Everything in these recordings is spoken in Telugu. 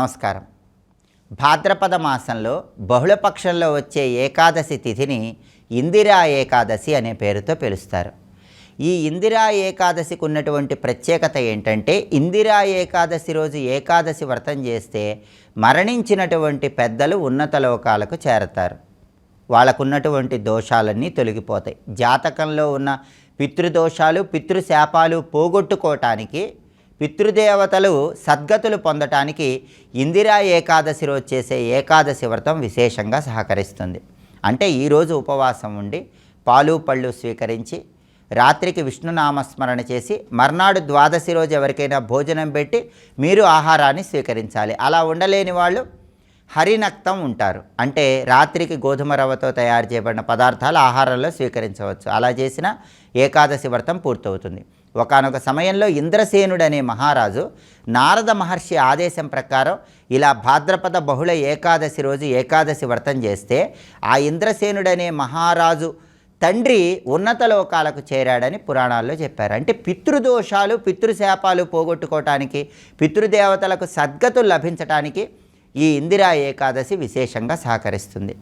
నమస్కారం. భాద్రపద మాసంలో బహుళపక్షంలో వచ్చే ఏకాదశి తిథిని ఇందిరా ఏకాదశి అనే పేరుతో పిలుస్తారు. ఈ ఇందిరా ఏకాదశికి ఉన్నటువంటి ప్రత్యేకత ఏంటంటే ఇందిరా ఏకాదశి రోజు ఏకాదశి వ్రతం చేస్తే మరణించినటువంటి పెద్దలు ఉన్నత లోకాలకు చేరతారు. వాళ్ళకున్నటువంటి దోషాలన్నీ తొలగిపోతాయి. జాతకంలో ఉన్న పితృదోషాలు పితృశాపాలు పోగొట్టుకోవటానికి పితృదేవతలు సద్గతులు పొందటానికి ఇందిరా ఏకాదశి రోజు చేసే ఏకాదశి వ్రతం విశేషంగా సహకరిస్తుంది. అంటే ఈరోజు ఉపవాసం ఉండి పాలు పళ్ళు స్వీకరించి రాత్రికి విష్ణునామస్మరణ చేసి మర్నాడు ద్వాదశి రోజు ఎవరికైనా భోజనం పెట్టి మీరు ఆహారాన్ని స్వీకరించాలి. అలా ఉండలేని వాళ్ళు హరినక్తం ఉంటారు. అంటే రాత్రికి గోధుమ రవ్వతో తయారు చేయబడిన పదార్థాలు ఆహారంలో స్వీకరించవచ్చు. అలా చేసిన ఏకాదశి వ్రతం పూర్తవుతుంది. ఒకనొక సమయంలో ఇంద్రసేనుడనే మహారాజు నారద మహర్షి ఆదేశం ప్రకారం ఇలా భాద్రపద బహుళ ఏకాదశి రోజు ఏకాదశి వ్రతం చేస్తే ఆ ఇంద్రసేనుడనే మహారాజు తండ్రి ఉన్నత లోకాలకు చేరాడని పురాణాల్లో చెప్పారు. అంటే పితృదోషాలు పితృశాపాలు పోగొట్టుకోవటానికి పితృదేవతలకు సద్గతులు లభించటానికి ఈ ఇందిరా ఏకాదశి విశేషంగా సహకరిస్తుంది.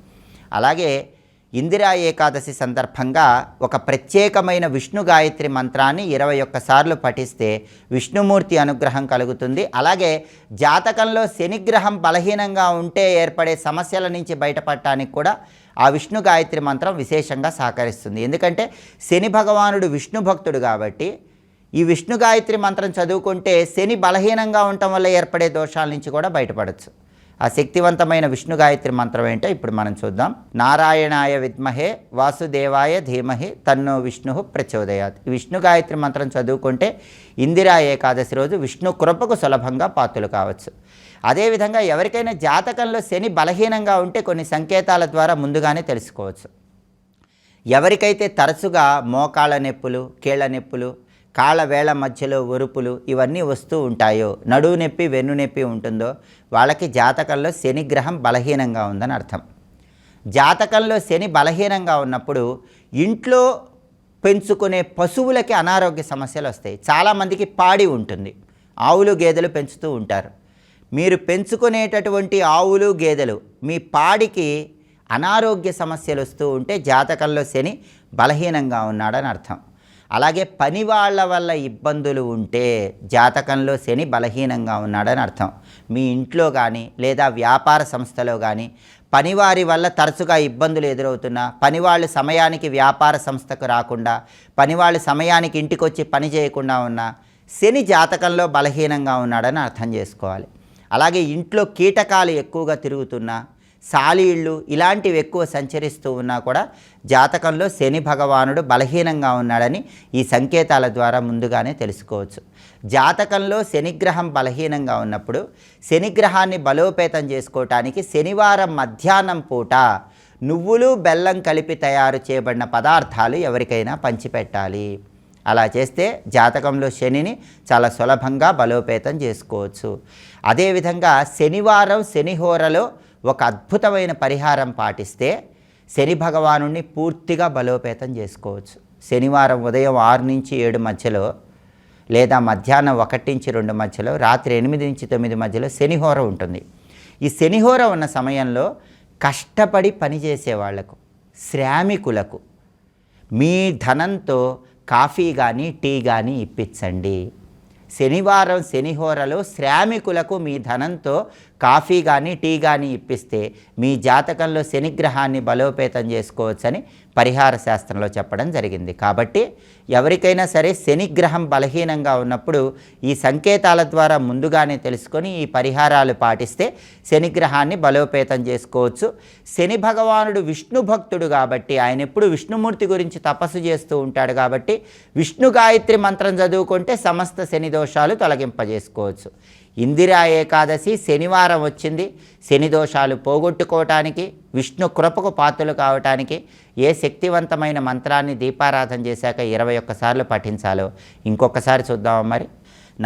అలాగే ఇందిరా ఏకాదశి సందర్భంగా ఒక ప్రత్యేకమైన విష్ణు గాయత్రి మంత్రాన్ని ఇరవై ఒక్కసార్లు పఠిస్తే విష్ణుమూర్తి అనుగ్రహం కలుగుతుంది. అలాగే జాతకంలో శనిగ్రహం బలహీనంగా ఉంటే ఏర్పడే సమస్యల నుంచి బయటపడటానికి కూడా ఆ విష్ణు గాయత్రి మంత్రం విశేషంగా సహకరిస్తుంది. ఎందుకంటే శని భగవానుడు విష్ణు భక్తుడు కాబట్టి ఈ విష్ణు గాయత్రి మంత్రం చదువుకుంటే శని బలహీనంగా ఉండటం వల్ల ఏర్పడే దోషాల నుంచి కూడా బయటపడచ్చు. ఆ శక్తివంతమైన విష్ణు గాయత్రి మంత్రం ఏంటో ఇప్పుడు మనం చూద్దాం. నారాయణాయ విద్మహే వాసుదేవాయ ధీమహి తన్ను విష్ణు ప్రచోదయాత్. విష్ణు గాయత్రి మంత్రం చదువుకుంటే ఇందిరా ఏకాదశి రోజు విష్ణు కృపకు సులభంగా పాత్రలు కావచ్చు. అదేవిధంగా ఎవరికైనా జాతకంలో శని బలహీనంగా ఉంటే కొన్ని సంకేతాల ద్వారా ముందుగానే తెలుసుకోవచ్చు. ఎవరికైతే తరచుగా మోకాళ్ళ నొప్పులు కీళ్ళ నొప్పులు కాళ్ళ వేళ మధ్యలో ఒరుపులు ఇవన్నీ వస్తూ ఉంటాయో నడువు నొప్పి వెన్ను నొప్పి ఉంటుందో వాళ్ళకి జాతకంలో శని గ్రహం బలహీనంగా ఉందని అర్థం. జాతకంలో శని బలహీనంగా ఉన్నప్పుడు ఇంట్లో పెంచుకునే పశువులకి అనారోగ్య సమస్యలు వస్తాయి. చాలామందికి పాడి ఉంటుంది. ఆవులు గేదెలు పెంచుతూ ఉంటారు. మీరు పెంచుకునేటటువంటి ఆవులు గేదెలు మీ పాడికి అనారోగ్య సమస్యలు వస్తూ ఉంటే జాతకంలో శని బలహీనంగా ఉన్నాడని అర్థం. అలాగే పని వాళ్ళ వల్ల ఇబ్బందులు ఉంటే జాతకంలో శని బలహీనంగా ఉన్నాడని అర్థం. మీ ఇంట్లో కానీ లేదా వ్యాపార సంస్థలో కానీ పనివారి వల్ల తరచుగా ఇబ్బందులు ఎదురవుతున్నా పనివాళ్ళు సమయానికి వ్యాపార సంస్థకు రాకుండా పనివాళ్ళు సమయానికి ఇంటికి వచ్చి పని చేయకుండా ఉన్నా శని జాతకంలో బలహీనంగా ఉన్నాడని అర్థం చేసుకోవాలి. అలాగే ఇంట్లో కీటకాలు ఎక్కువగా తిరుగుతున్నా సాలీళ్ళు ఇలాంటివి ఎక్కువ సంచరిస్తూ ఉన్నా కూడా జాతకంలో శని భగవానుడు బలహీనంగా ఉన్నాడని ఈ సంకేతాల ద్వారా ముందుగానే తెలుసుకోవచ్చు. జాతకంలో శనిగ్రహం బలహీనంగా ఉన్నప్పుడు శనిగ్రహాన్ని బలోపేతం చేసుకోవటానికి శనివారం మధ్యాహ్నం పూట నువ్వులు బెల్లం కలిపి తయారు చేయబడిన పదార్థాలు ఎవరికైనా పంచిపెట్టాలి. అలా చేస్తే జాతకంలో శనిని చాలా సులభంగా బలోపేతం చేసుకోవచ్చు. అదేవిధంగా శనివారం శనిహోరలో ఒక అద్భుతమైన పరిహారం పాటిస్తే శని భగవాను పూర్తిగా బలోపేతం చేసుకోవచ్చు. శనివారం ఉదయం ఆరు నుంచి ఏడు మధ్యలో లేదా మధ్యాహ్నం ఒకటి నుంచి రెండు మధ్యలో రాత్రి ఎనిమిది నుంచి తొమ్మిది మధ్యలో శనిహోర ఉంటుంది. ఈ శనిహోర ఉన్న సమయంలో కష్టపడి పనిచేసే వాళ్ళకు శ్రామికులకు మీ ధనంతో కాఫీ కానీ టీ కానీ ఇప్పించండి. శనివారం శనిహోరలో శ్రామికులకు మీ ధనంతో కాఫీ కానీ టీ కానీ ఇప్పిస్తే మీ జాతకంలో శనిగ్రహాన్ని బలోపేతం చేసుకోవచ్చని పరిహార శాస్త్రంలో చెప్పడం జరిగింది. కాబట్టి ఎవరికైనా సరే శనిగ్రహం బలహీనంగా ఉన్నప్పుడు ఈ సంకేతాల ద్వారా ముందుగానే తెలుసుకొని ఈ పరిహారాలు పాటిస్తే శనిగ్రహాన్ని బలోపేతం చేసుకోవచ్చు. శని భగవానుడు విష్ణు భక్తుడు కాబట్టి ఆయన ఎప్పుడు విష్ణుమూర్తి గురించి తపస్సు చేస్తూ ఉంటాడు కాబట్టి విష్ణు గాయత్రి మంత్రం చదువుకుంటే సమస్త శని దోషాలు తొలగింపజేసుకోవచ్చు. ఇందిరా ఏకాదశి శనివారం వచ్చింది. శని దోషాలు పోగొట్టుకోవటానికి విష్ణు కృపకు పాత్రలు కావటానికి ఏ శక్తివంతమైన మంత్రాన్ని దీపారాధన చేశాక ఇరవై ఒక్కసార్లు పఠించాలో ఇంకొకసారి చూద్దామా మరి.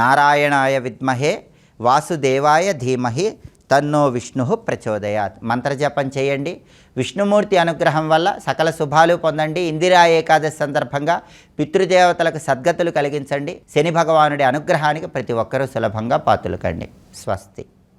నారాయణాయ విద్మహే వాసుదేవాయ ధీమహి తన్నో విష్ణు ప్రచోదయాత్. మంత్రజపం చేయండి. విష్ణుమూర్తి అనుగ్రహం వల్ల సకల శుభాలు పొందండి. ఇందిరా ఏకాదశి సందర్భంగా పితృదేవతలకు సద్గతులు కలిగించండి. శని భగవానుడి అనుగ్రహానికి ప్రతి ఒక్కరూ సులభంగా పాతులుకండి. స్వస్తి.